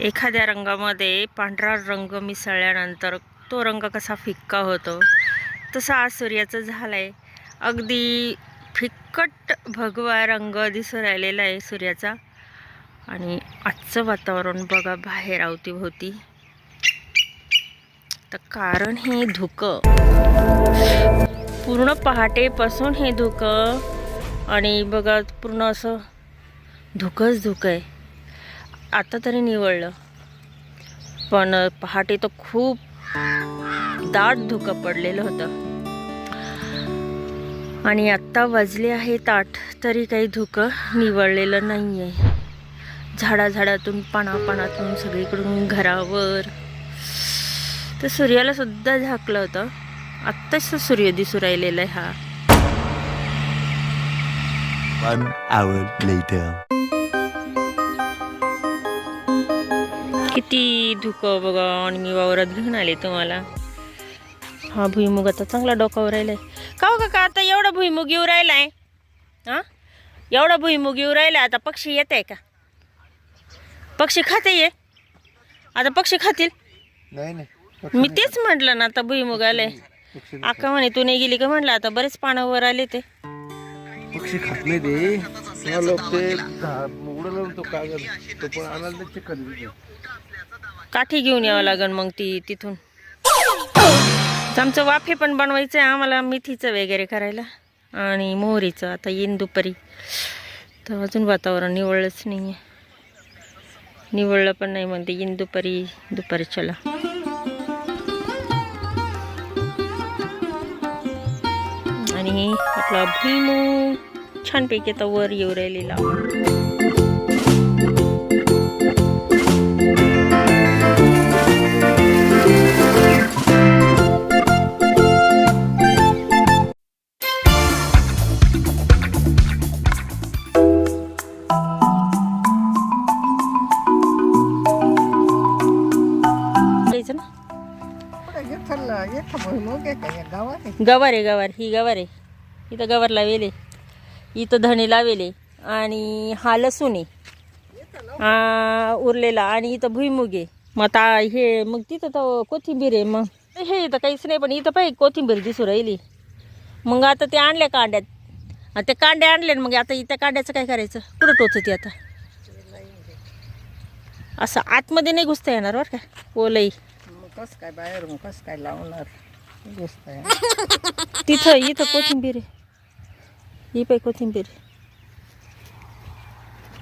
एखाद्या रंगामध्ये पांढरा रंग मिसळल्यानंतर तो रंग कसा फिक्का होतो? तसा आज सूर्याचं झालं आहे अगदी फिक्कट भगवा रंग दिसून राहिलेला आहे सूर्याचा. आणि आजचं वातावरण बघा बाहेर अवतीभोवती. तर कारण हे धुकं. पूर्ण पहाटेपासून हे धुकं. आणि बघा पूर्ण असं धुकंच धुकं आहे. आता तरी निवळलं. पण पहाटे तर खूप दाट धुकं पडलेलं होतं. आणि आत्ता वाजले आहेत आठ तरी काही धुकं निवळलेलं नाही आहे झाडाझाडातून पानापानातून सगळीकडून घरावर. तर सूर्याला सुद्धा झाकलं होतं. आत्ताच सूर्य दिसू राहिलेला आहे हा. किती धुकं बघा आणि मी वावरात घेऊन आले तुम्हाला. हा भुईमुग आता चांगला डोकावर राहिलाय. का हो काका आता एवढा भुईमुग येऊ राहिलाय? हा? एवढा भुईमुग येऊ राहिला आता पक्षी येत आहे का? पक्षी खाते ये. आता पक्षी खातील. नाही नाही. मी तेच म्हटलं ना आता भुईमुग आले आका म्हणे तू नाही गेली का? म्हटलं आता बरेच पानं वर आले ते. पक्षी खात नाही ते तेव्हा लोक ते कागद तो पण आणायला चिकन काठी घेऊन यावं लागेल मग ती तिथून. आमचं वाफे पण बनवायचं आहे आम्हाला मेथीचं वगैरे करायला आणि मोहरीचं. आता येईन दुपारी. तर अजून वातावरण निवळलंच नाही आहे निवळलं पण नाही म्हणते येईन दुपारी दुपारी चला. आणि आपला भुईमूग छानपैकी आता वर येऊ राहिलेला गवार आहे गवार. ही गवार आहे. इथं गवार लावेले इथं धणे लावेले आणि हा लसूण आहे. उरलेला आणि इथं भुईमुग आहे. मग आता हे मग तिथं तर कोथिंबीर आहे मग. हे इथं काहीच नाही पण इथं पाहिजे कोथिंबीर दिसू राहिली. मग आता ते आणल्या कांड्यात. ते कांडे आणले ना मग आता इथं कांड्याचं काय करायचं? कुठं टोचते आता? असं आतमध्ये नाही घुसता येणार बरं का? ओलई कस काय बाहेर कस काय लावणार? आहे तिथं इथं कोथिंबीर आहे. ही पाय कोथिंबीर.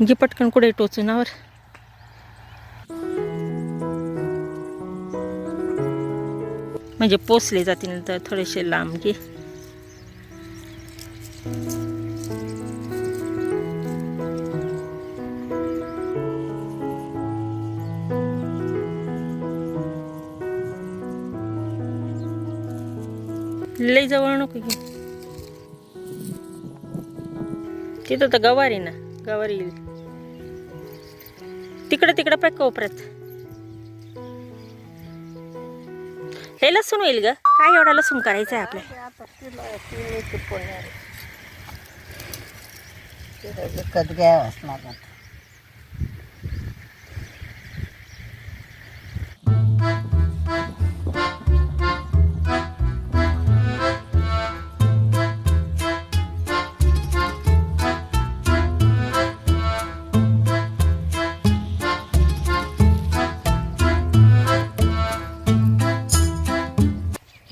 घे पटकन कुठे टोचूनावर? म्हणजे पोचले जातील तर थोडेसे लांब घे. लई जवळ नको घे तिथं तर गवार ना. गवार येईल. तिकडे तिकडे पाय कोपऱ्यात हे लसूण होईल ग. काय एवढा लसूण करायचं आहे आपल्याला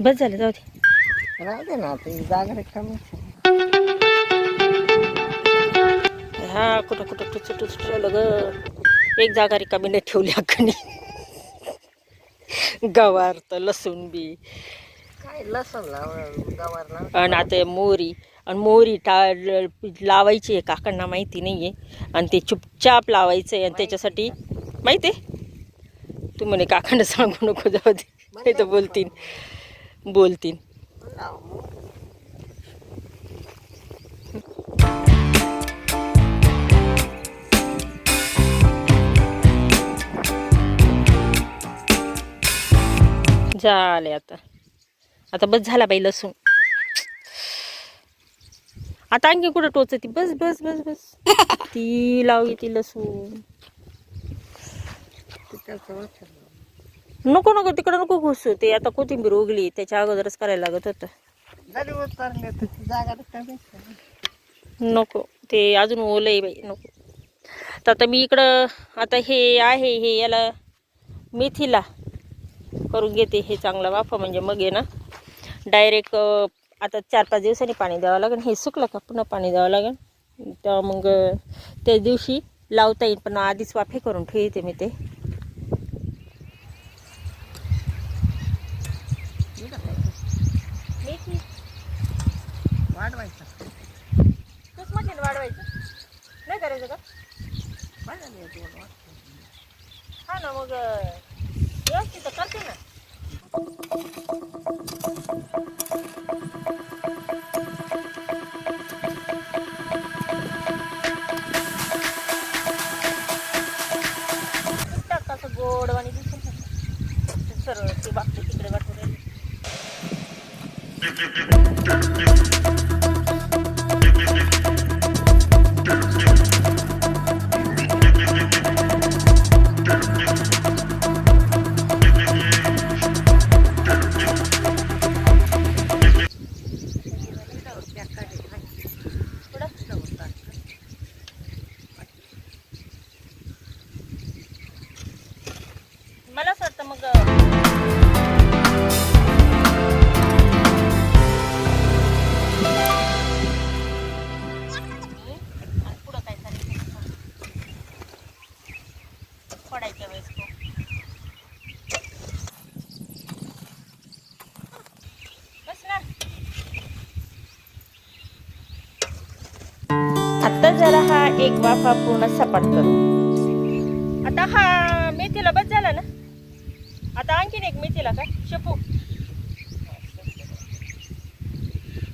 बस झालं जाऊ दे. राहू दे ना आता ही जागा रिकामी हा कुठं कुठं टुच टुच ठेवलं ग एक जागा रिकामी नाही ठेवली अखणी गवार तर लसूण बी. काय लसूण लाव गवार लाव. आणि आता मोहरी आणि मोहरी टा लावायची आहे काकांना माहिती नाही आहे आणि ते चुपचाप लावायचं आहे आणि त्याच्यासाठी माहिती आहे? तू म्हणे काकांना सांगू नको जाऊ दे. नाही तर बोलतीन बोलतील. झाले आता. आता बस झाला बाई लसूण. आता आणखी कुठं टोचती? बस बस बस बस. ती लावली ती लसूण. नको नको तिकडं नको घुसू. ते आता कोथिंबीर उगली त्याच्या अगोदरच करायला लागत होतं. जरी उतरले तर जागा कमी नको ते अजून ओलं आहे बाई नको. तर आता मी इकडं आता हे आहे हे याला मेथीला करून घेते हे चांगला वाफा म्हणजे मग आहे ना. डायरेक्ट आता चार पाच दिवसांनी पाणी द्यावं लागेल. हे सुकलं का? पुन्हा पाणी द्यावं लागेल. तेव्हा मग अं, त्या दिवशी लावता येईल पण आधीच वाफे करून ठेवते मी ते मेथी वाढवायचा. तूच म्हणते वाढवायचं? नाही करायचं का? दोन वाट. हा ना मग अं, व्यवस्थित करते ना. जरा हा एक वाफा पूर्ण सपाट करू. आता हा मेथीला बस झाला ना. आता आणखीन एक मेथीला काय शेपू.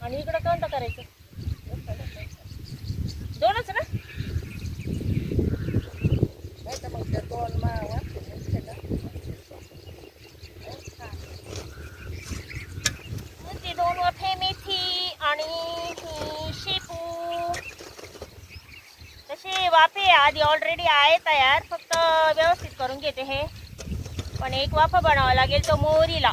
आणि इकडं कोणतं करायचं. दोनच ना? मग दोन मा वाटते ना. मग ते दोन वाफे मेथी आणि ही शेपू तसे वाफे आधी ऑलरेडी आहे तयार. फक्त व्यवस्थित करून घेते हे. पण एक वाफा बनावा लागेल तो मोहरीला.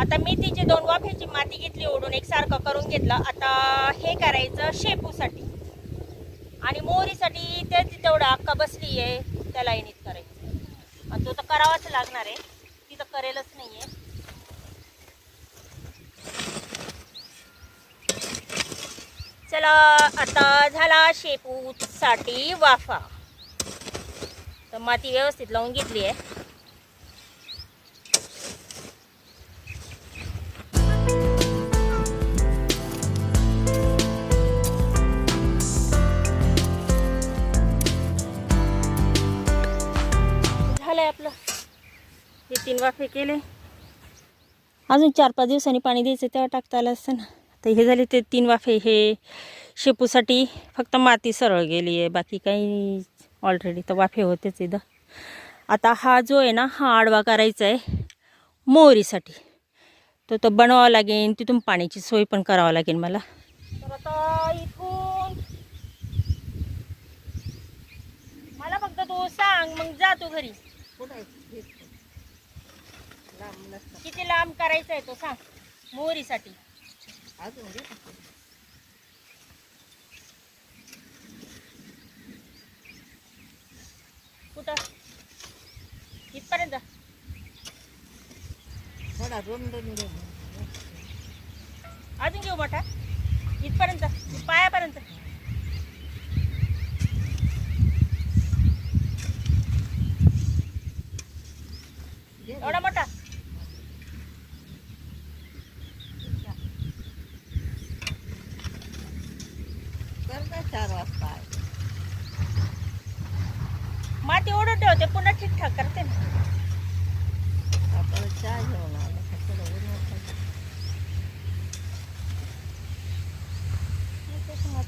आता मेथीचे दोन वाफेची माती घेतली ओढून एकसारखं करून घेतलं. आता हे करायचं शेपूसाठी. आणि मोहरीसाठी त्याची तेवढं अक्का बसली आहे त्याला येणीत करायचं. आणि तो तर करावाच लागणार आहे. ती तर करेलच नाही आहे चला आता झाला शेपूसाठी वाफा. तर माती व्यवस्थित लावून घेतली आहे. झालंय आपलं. हे तीन वाफे केले. अजून चार पाच दिवसांनी पाणी द्यायचं तेव्हा टाकता आलं असतं ना. तर हे झाले ते तीन वाफे हे शेपूसाठी फक्त माती सरळ गेली आहे बाकी काही ऑलरेडी तर वाफे होतेच इथं. आता हा जो आहे ना हा आडवा करायचा आहे मोहरीसाठी. तो तो बनवावा लागेल तिथून पाण्याची सोय पण करावं लागेल मला. तर आता इथून मला फक्त तू सांग मग जा तू घरी. किती लांब करायचा आहे तो सांग मोहरीसाठी. अजून घे ना. कुठं इथपर्यंत थोडा रुंद घे अजून घेऊ मोठा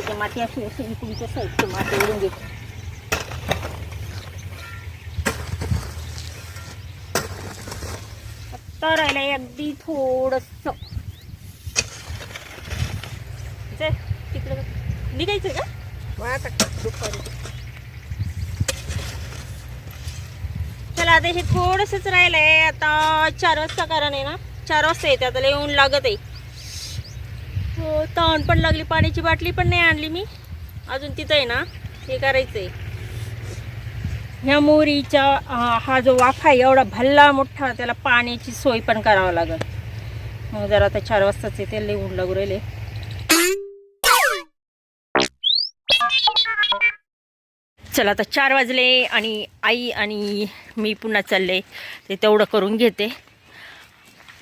घेते माती अशी अशी इकडूनच्या साईडची माती उडून घेते अगदी थोडस. तिकडे निघायचं का? दुपारी. चला आता हे थोडंसंच राहिलंय. आता चार वाजता कारण आहे ना चार वाजता येते. आता लय ऊन लागत आहे हो तहान पण लागली पाण्याची बाटली पण नाही आणली मी. अजून तिथं आहे ना हे करायचंय. ह्या मोरीच्या हा जो वाफा आहे एवढा भल्ला मोठा त्याला पाण्याची सोय पण करावं लागेल. मग जरा आता चार वाजताच येते लय ऊन लागू राहिले चला आता चार वाजले आणि आई आणि मी पुन्हा चालले. ते तेवढं करून घेते.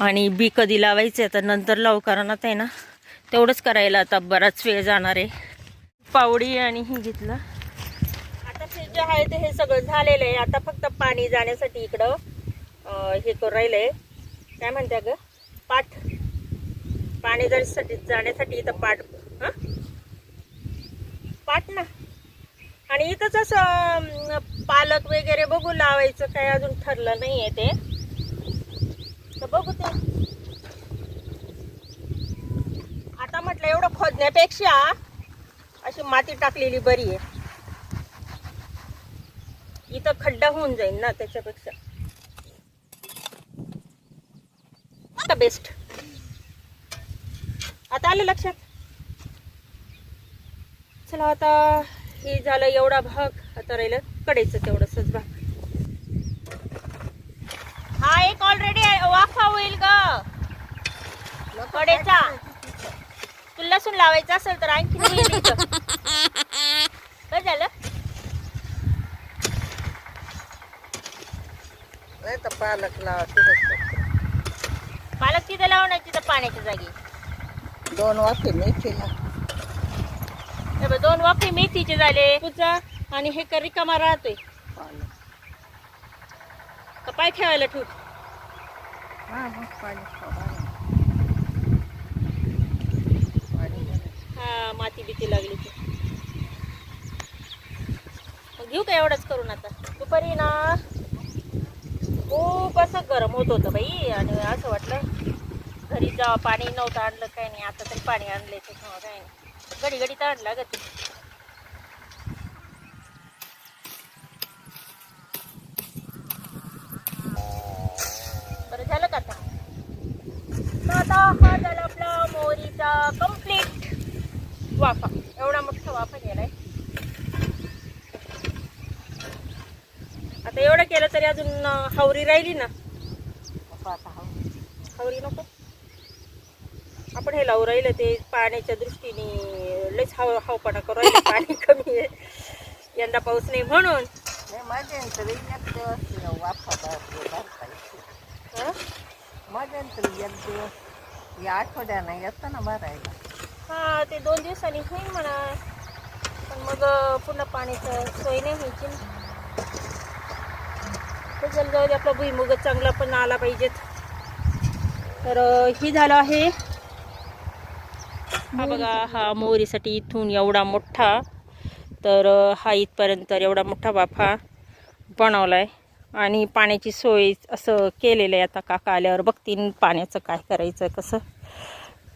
आणि बी कधी लावायचं आता नंतर लावू कारण आता आहे ना तेवढंच करायला आता बराच वेळ जाणार आहे. पावडी आणि हे घेतलं. आता ते जे आहे ते हे सगळं झालेलं आहे. आता फक्त पाणी जाण्यासाठी इकडं हे करून राहिलं आहे काय म्हणते ग पाठ. पाणी जाण्यासाठी जाण्यासाठी इथं पाठ. हां? पाठ ना. आणि इथंच असं पालक वगैरे बघू लावायचं काय अजून ठरलं नाही आहे ते. तर बघू ते. आता म्हटलं एवढं खोदण्यापेक्षा अशी माती टाकलेली बरी आहे. इथं खड्डा होऊन जाईल ना त्याच्यापेक्षा. आता बेस्ट आता आलं लक्षात? चला आता हे झालं एवढा भाग. आता राहिलं कडेचं तेवढंच भाग. हा एक ऑलरेडी वाफा होईल ग. कडेचा. लसूण लावायचं असेल तर आणखी. काय झालं? नाही तर पालक लावा तिथं पालक तिथं लावण्याची तर पाण्याच्या जागी. दोन वाफे मेथीला. हे बघ, दोन वाफे मेथीचे झाले. तुझा आणि हे करी कमा राहतोय. पाय ठेवायला ठेवू. हा मग पाणी सोडा ना. पाणी घाला. हा माती बिती लागली ती मग घेऊ का एवढंच करून आता? दुपारी ना खूप असं गरम होत होतं बाई. आणि असं वाटलं घरी जा पाणी नव्हतं आणलं काय नाही आता तरी पाणी आणलं त्याच्यामुळं काय नाही. घडी घडी तर आणलं ग ते बरं झालं का आता तर आता हा झाला आपला मोहरीचा कंप्लीट वाफा. एवढा मोठा वाफा गेलाय. आता एवढं केलं तरी अजून हावरी राहिली ना. हावरी. नको. आपण हे लावू राहिलं ते पाण्याच्या दृष्टीने लयच हाव हावपणा करू राहिलं. पाणी कमी आहे. यंदा पाऊस नाही म्हणून. नाही मजा येईल तरी एक दिवस वाफा भर- भरता येते. हं? मजा येईल तरी एक दिवस या आठवड्यानं येतं ना भरायला. हा ते दोन दिवसांनी होईल म्हणा. पण मग पुन्हा पाण्याचं सोय नाही व्हायची. ना चल जाऊ दे आपला भुईमुग चांगला पण आला पाहिजेत. तर हे ही झालं आहे. हा बघा हा मोहरीसाठी इथून एवढा मोठा. तर हा इथपर्यंत एवढा मोठा बाफा बनवला आहे आणि पाण्याची सोय असं केलेलं आहे आता काका आल्यावर. बघतीन पाण्याचं काय करायचं कसं.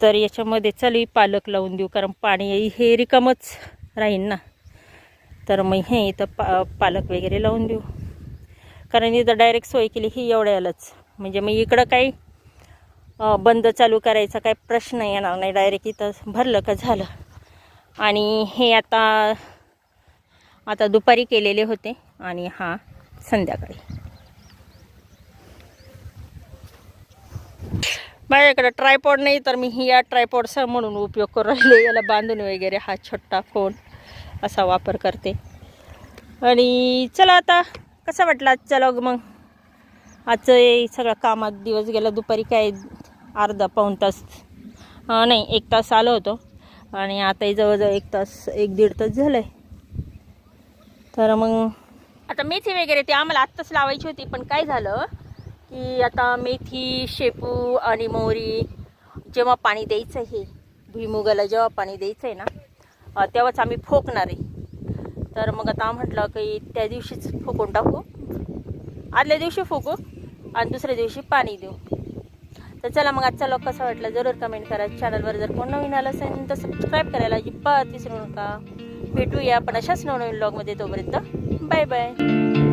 तर याच्यामध्ये चल पालक लावून देऊ कारण पाणी हे रिकामच राहील ना. तर मग हे इथं पा पालक वगैरे लावून देऊ. कारण इथं डायरेक्ट सोय केली ही एवढ्यालाच. म्हणजे मग इकडं काही बंद चालू करायचा काही प्रश्न येणार नाही. डायरेक्ट इथं भरलं का झालं. आणि हे आता आता दुपारी केलेले होते. आणि हा संध्याकाळी. माझ्याकडे ट्रायपॉड नाही तर मी ही या ट्रायपॉडचा म्हणून उपयोग करू राहिले. याला बांधून वगैरे हा छोटा फोन असा वापर करते. आणि चला आता कसा वाटला आजचा मग? आजचं हे सगळं कामात दिवस गेला दुपारी काय अर्धा पाऊण तास नाही एक तास आलो होतो. आणि आताही जवळजवळ एक तास एक दीड तास झालं आहे तर मग आता मेथी वगैरे ते आम्हाला आत्ताच लावायची होती पण काय झालं की आता मेथी शेपू आणि मोहरी जेव्हा पाणी द्यायचं आहे हे भुईमुगाला जेव्हा पाणी द्यायचं आहे ना तेव्हाच आम्ही फोकणार. आहे तर मग आता म्हटलं की त्या दिवशीच फोकून टाकू. आदल्या दिवशी फोकू आणि दुसऱ्या दिवशी पाणी देऊ. तर चला मग आजचा लोक कसा वाटला जरूर कमेंट करा. चॅनलवर जर कोण नवीन आलं असेल तर सबस्क्राईब करायला अजिबात विसरू नका. भेटूया आपण अशाच नवनवीन लॉगमध्ये तोपर्यंत. Bye bye